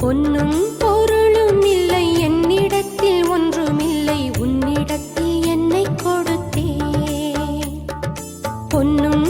பொன்னும் பொருளும் இல்லை என்னிடத்தில் ஒன்றுமில்லை உன்னிடத்தில் என்னை கொடுத்தே. பொன்னும்